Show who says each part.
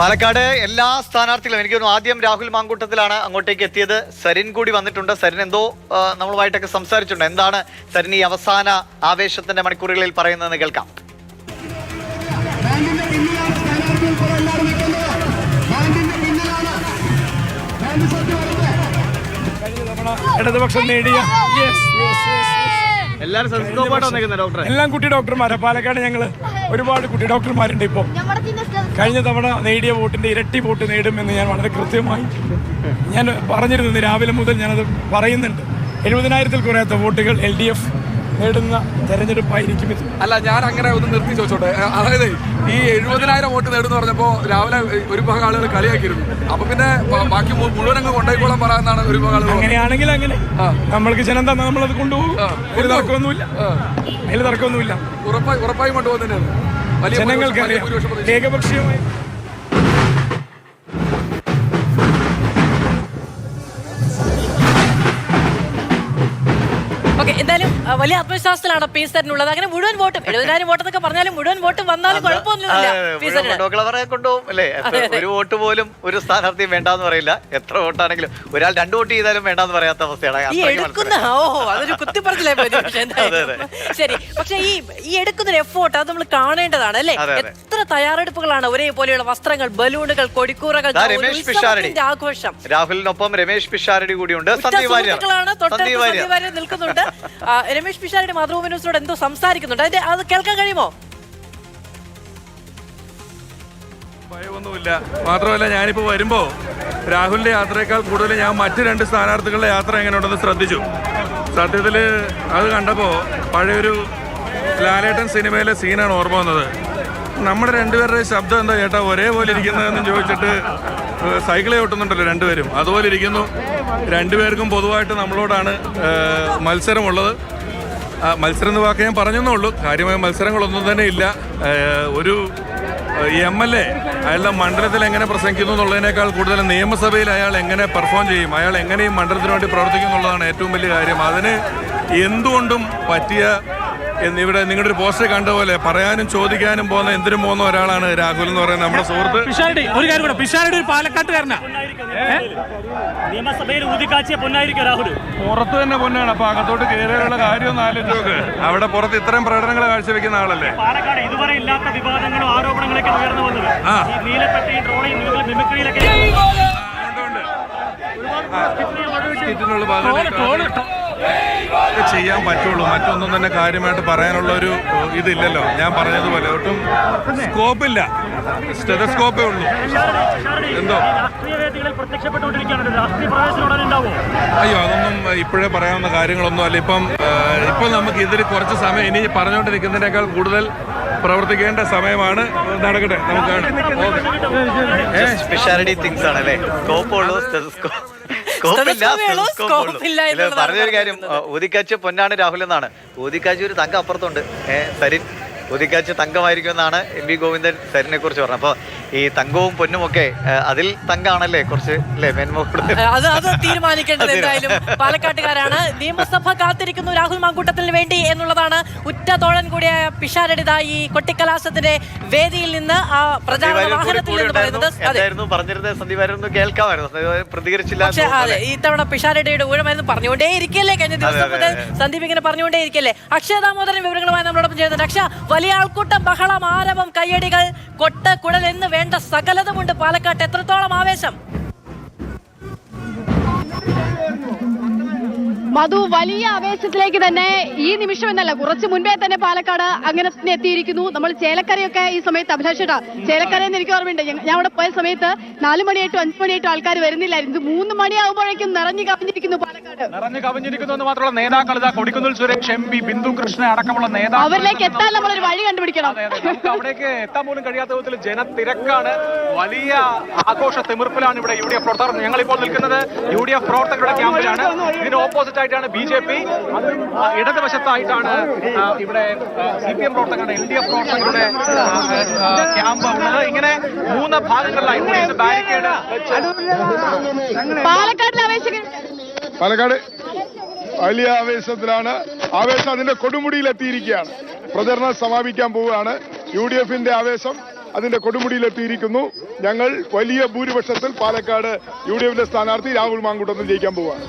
Speaker 1: പാലക്കാട് എല്ലാ സ്ഥാനാർത്ഥികളും എനിക്ക് തോന്നുന്നു ആദ്യം രാഹുൽ മാങ്കൂട്ടത്തിലാണ് അങ്ങോട്ടേക്ക് എത്തിയത്. സരിൻ കൂടി വന്നിട്ടുണ്ട്. സരിൻ എന്തോ നമ്മളുമായിട്ടൊക്കെ സംസാരിച്ചിട്ടുണ്ട്. എന്താണ് സരിൻ ഈ അവസാന ആവേശത്തിന്റെ മണിക്കൂറുകളിൽ പറയുന്നതെന്ന് കേൾക്കാം.
Speaker 2: ഇടതുപക്ഷം നേടിയ യെസ് യെസ് യെസ്. എല്ലാം കുട്ടി ഡോക്ടർമാരാ. പാലക്കാട് ഞങ്ങൾ ഒരുപാട് കുട്ടി ഡോക്ടർമാരുണ്ട് ഇപ്പോൾ കഴിഞ്ഞ തവണ നേടിയ വോട്ടിന്റെ ഇരട്ടി വോട്ട് നേടുമെന്ന് ഞാൻ വളരെ കൃത്യമായി ഞാൻ പറഞ്ഞിരുന്നു രാവിലെ മുതൽ ഞാനത് പറയുന്നുണ്ട്. എഴുപതിനായിരത്തിൽ കുറയാത്ത വോട്ടുകൾ എൽ ഡി എഫ് നേടുന്ന തെരഞ്ഞെടുപ്പായിരിക്കും ഇത്.
Speaker 3: അല്ല ഞാൻ അങ്ങനെ ഒന്ന് നിർത്തി ചോദിച്ചോട്ടെ. അതായത് ഈ എഴുപതിനായിരം വോട്ട് നേടുന്നു പറഞ്ഞപ്പോ രാവിലെ ഒരു ഭാഗം ആളുകൾ കളിയാക്കിയിരുന്നു. അപ്പൊ പിന്നെ ബാക്കി മുഴുവൻ അങ്ങ് കൊണ്ടായിക്കോളാൻ പറയാന്നാണ് ഒരു ഭാഗം.
Speaker 2: അങ്ങനെയാണെങ്കിൽ അങ്ങനെ. നമ്മൾക്ക് ജനം തന്നെ നമ്മളത് കൊണ്ടുപോകും. ഒരു തർക്കമൊന്നുമില്ല. അതിൽ തർക്കമൊന്നുമില്ല.
Speaker 3: ഉറപ്പായി ഉറപ്പായും കൊണ്ടുപോകുന്നതന്നെയാണ്.
Speaker 2: ജനങ്ങൾക്കറിയാം. ഏകപക്ഷീയമായി
Speaker 4: വലിയ ആത്മവിശ്വാസത്തിലാണ് പി സെറ്റിനുള്ളത് അങ്ങനെ മുഴുവൻ വോട്ടും എഴുപതിനായിരം വോട്ട് എന്നൊക്കെ പറഞ്ഞാലും മുഴുവൻ വോട്ടും വന്നാലും കുഴപ്പമൊന്നുമില്ല
Speaker 1: കൊണ്ടുപോകും അല്ലേ? ഒരു വോട്ട് പോലും ഒരു സ്ഥാനാർത്ഥിയും വേണ്ടാന്ന് പറയില്ല. എത്ര വോട്ടാണെങ്കിലും ഒരാൾ രണ്ട് വോട്ട് ചെയ്താലും വേണ്ടാന്ന് പറയാത്ത അവസ്ഥയാണ്
Speaker 4: ഓ അതൊരു കുത്തിപ്പറച്ചിലായി പോയി ശരി പക്ഷെ ഈ ഈ എടുക്കുന്ന എഫോർട്ട് അത് നമ്മൾ കാണേണ്ടതാണ് അല്ലേ. എത്ര തയ്യാറെടുപ്പുകളാണ് ഒരേപോലെയുള്ള വസ്ത്രങ്ങൾ ബലൂണുകൾ കൊടിക്കൂറകൾ
Speaker 1: രമേശ് പിഷാരടി.
Speaker 4: ആഘോഷം.
Speaker 1: രാഹുലിനൊപ്പം രമേശ് പിഷാരടി കൂടിയുണ്ട്. സന്ദീപ് വാര്യർ.
Speaker 4: നിൽക്കുന്നുണ്ട്. ആ, രമേശ് പിഷാരടി മാതൃഭൂമി ന്യൂസിനോട് എന്തോ സംസാരിക്കുന്നുണ്ട്. അതിന്റെ അത് കേൾക്കാൻ കഴിയുമോ?
Speaker 5: ഭയമൊന്നുമില്ല. മാത്രമല്ല ഞാനിപ്പോൾ വരുമ്പോ രാഹുലിന്റെ യാത്രയേക്കാൾ കൂടുതൽ ഞാൻ മറ്റു രണ്ട് സ്ഥാനാർത്ഥികളുടെ യാത്ര എങ്ങനെയുണ്ടെന്ന് ശ്രദ്ധിച്ചു. സത്യത്തിൽ അത് കണ്ടപ്പോൾ പഴയൊരു ലാലേട്ടൻ സിനിമയിലെ സീനാണ് ഓർമ്മ വന്നത്. നമ്മുടെ രണ്ടുപേരുടെ ശബ്ദം എന്താ ചേട്ടാ? ഒരേപോലെ ഇരിക്കുന്നതെന്ന് ചോദിച്ചിട്ട് സൈക്കിളെ ഓട്ടുന്നുണ്ടല്ലോ രണ്ടുപേരും. അതുപോലെ ഇരിക്കുന്നു. രണ്ടുപേർക്കും പൊതുവായിട്ട് നമ്മളോടാണ് മത്സരമുള്ളത്. മത്സരം എന്ന് വാക്ക് ഞാൻ പറഞ്ഞെന്നുള്ളൂ കാര്യമായ മത്സരങ്ങളൊന്നും തന്നെ ഇല്ല. ഒരു എം എൽ എ അയാളുടെ മണ്ഡലത്തിൽ എങ്ങനെ പ്രസംഗിക്കുന്നു എന്നുള്ളതിനേക്കാൾ കൂടുതൽ നിയമസഭയിൽ അയാൾ എങ്ങനെ പെർഫോം ചെയ്യും അയാൾ എങ്ങനെ മണ്ഡലത്തിന് വേണ്ടി പ്രവർത്തിക്കും എന്നുള്ളതാണ് ഏറ്റവും വലിയ കാര്യം. അതിന് എന്തുകൊണ്ടും പറ്റിയ ഇവിടെ നിങ്ങളുടെ ഒരു പോസ്റ്റർ കണ്ട പോലെ പറയാനും ചോദിക്കാനും പോകുന്ന എന്തിനും പോകുന്ന ഒരാളാണ് രാഹുൽ എന്ന് പറയുന്നത് നമ്മുടെ സുഹൃത്ത്
Speaker 2: പിഷാരടി ഒരു കാര്യം കൂടെ പിഷാരടി ഒരു പാലക്കാട്ടുകാരനാ
Speaker 6: നിയമസഭയിൽ ഊതിക്കാച്ചിയ പൊന്നായിരിക്കും രാഹുൽ
Speaker 5: പുറത്ത് തന്നെ പൊന്നാണ് അപ്പൊ അകത്തോട്ട് കയറിയുള്ള കാര്യം ഒന്ന് അവിടെ പുറത്ത് ഇത്രയും പ്രകടനങ്ങൾ കാഴ്ചവെക്കുന്ന ആളല്ലേ
Speaker 6: പാലക്കാട് ഇതുവരെ ഇല്ലാത്ത വിവാദങ്ങളും ആരോപണങ്ങളൊക്കെ ഉയർന്നു വന്നത് ഈ നീലപ്പെട്ടി ട്രോളിംഗ് മിമിക്രിയിലൊക്കെ
Speaker 5: ഒക്കെ ചെയ്യാൻ പറ്റുള്ളൂ. മറ്റൊന്നും തന്നെ കാര്യമായിട്ട് പറയാനുള്ള ഒരു ഇതില്ലല്ലോ. ഞാൻ പറഞ്ഞതുപോലെ ഒട്ടും സ്കോപ്പില്ല. സ്റ്റെതസ്കോപ്പേ ഉള്ളൂ. എന്തോ? അയ്യോ അതൊന്നും ഇപ്പോഴേ പറയാവുന്ന കാര്യങ്ങളൊന്നും അല്ല. ഇപ്പം ഇപ്പം നമുക്ക് ഇതിൽ കുറച്ച് സമയം ഇനി പറഞ്ഞുകൊണ്ടിരിക്കുന്നതിനേക്കാൾ കൂടുതൽ പ്രവർത്തിക്കേണ്ട സമയമാണ് നടക്കട്ടെ. നമുക്ക്
Speaker 1: സ്പെഷ്യാലിറ്റി തിങ്സ് ആണല്ലേ സ്കോപ്പ് ഉള്ളൂ സ്കോപ്പില്ല പറഞ്ഞൊരു കാര്യം ഊതിക്കാച്ച് പൊന്നാണ് രാഹുൽ എന്നാണ്. ഊതിക്കാച്ച് ഒരു തങ്കം അപ്പുറത്തുണ്ട്. സരിൻ. ഊതിക്കാച്ച് തങ്കമായിരിക്കും എന്നാണ് എം വി ഗോവിന്ദൻ സരിനെ കുറിച്ച് പറഞ്ഞത്. അപ്പൊ ഈ തങ്കവും പൊന്നും ഒക്കെ അതിൽ തങ്കാണല്ലേ കുറച്ച് അല്ലേ മേന്മ
Speaker 4: അത് അത് തീരുമാനിക്കേണ്ടത് എന്തായാലും പാലക്കാട്ടുകാരാണ്. നിയമസഭ കാത്തിരിക്കുന്നു രാഹുൽ മാങ്കൂട്ടത്തിന് വേണ്ടി എന്നുള്ളതാണ് ഉറ്റ തോഴൻ കൂടിയ പിഷാരടിത ഈ കൊട്ടിക്കലാശത്തിന്റെ വേദിയിൽ നിന്ന് ആ പ്രചാരണ
Speaker 1: സന്ദീപ്
Speaker 4: വാഹനത്തിൽ നിന്ന് പറയുന്നത്
Speaker 1: എന്തായിരുന്നു? പറഞ്ഞിരുന്നത് കേൾക്കാമായിരുന്നു. പ്രതികരിച്ചില്ല
Speaker 4: അതെ. ഇത്തവണ പിഷാരടിയുടെ ഊഴമായിരുന്നു പറഞ്ഞുകൊണ്ടേ ഇരിക്കല്ലേ കഴിഞ്ഞ ദിവസം മുതൽ സന്ദീപ് ഇങ്ങനെ പറഞ്ഞുകൊണ്ടേ ഇരിക്കല്ലേ അക്ഷയ ദാമോദരൻ വിവരങ്ങളുമായി നമ്മളോടൊപ്പം ചെയ്യുന്നുണ്ട് അക്ഷയ വലിയ ആൾക്കൂട്ടം ബഹളം ആരവം കയ്യടികൾ കൊട്ട കുടൽ എന്ന് വേണ്ട സകലതുമുണ്ട് പാലക്കാട്ട്. എത്രത്തോളം ആവേശം?
Speaker 7: മധു വലിയ ആവേശത്തിലേക്ക് തന്നെ ഈ നിമിഷം എന്നല്ല കുറച്ച് മുൻപേ തന്നെ പാലക്കാട് അങ്ങനെ എത്തിയിരിക്കുന്നു. നമ്മൾ ചേലക്കരയൊക്കെ ഈ സമയത്ത് അഭിലാഷിട്ടാ ചേലക്കരയെന്ന് എനിക്ക് ഓർമ്മയുണ്ട്. ഞാൻ അവിടെ പോയ സമയത്ത് നാല് മണിയായിട്ടും അഞ്ച് മണിയായിട്ടും ആൾക്കാർ വരുന്നില്ലായിരുന്നു. ഇത് മൂന്ന് മണിയാകുമ്പോഴേക്കും നിറഞ്ഞു കവിഞ്ഞിരിക്കുന്നു പാലക്കാട്.
Speaker 2: നിറഞ്ഞു കവിഞ്ഞിരിക്കുന്നു എന്ന് മാത്രമല്ല നേതാക്കൾ ഇതാ കൊടിക്കുന്നിൽ സുരേഷ് എം പി ബിന്ദു കൃഷ്ണ അടക്കമുള്ള നേതാക്കൾ
Speaker 7: അവരിലേക്ക് എത്താൻ നമ്മളൊരു വഴി കണ്ടുപിടിക്കണം.
Speaker 2: അവിടേക്ക് എത്താൻ പോലും കഴിയാത്ത വിധത്തിൽ ജനത്തിരക്കാണ്. വലിയ ആഘോഷ തിമിർപ്പിലാണ് ഇവിടെ യു ഡി എഫ് പ്രവർത്തകർ. ഞങ്ങളിപ്പോൾ നിൽക്കുന്നത് യു ഡി എഫ് പ്രവർത്തകരുടെ ക്യാമ്പിലാണ്. ഇതിന് ഓപ്പോസിറ്റ് ആയിട്ടാണ് ബി ജെ പി. ഇടതുവശത്തായിട്ടാണ് വശത്തായിട്ടാണ് ഇവിടെ സി പി എം പ്രവർത്തകരുടെ എൽ ഡി എഫ് പ്രവർത്തകരുടെ ക്യാമ്പ് ഉള്ളത് ഇങ്ങനെ മൂന്ന് ഭാഗങ്ങളിലായി ഇവിടെ ബാരിക്കേഡ്
Speaker 8: പാലക്കാട് വലിയ ആവേശത്തിലാണ്. ആവേശം അതിന്റെ കൊടുമുടിയിൽ എത്തിയിരിക്കുകയാണ് പ്രചരണം സമാപിക്കാൻ പോവുകയാണ്. യു ഡി എഫിന്റെ ആവേശം അതിന്റെ കൊടുമുടിയിലെത്തിയിരിക്കുന്നു. ഞങ്ങൾ വലിയ ഭൂരിപക്ഷത്തിൽ പാലക്കാട് യു ഡി എഫിന്റെ സ്ഥാനാർത്ഥി രാഹുൽ മാങ്കൂട്ടത്തിൽ ജയിക്കാൻ പോവുകയാണ്.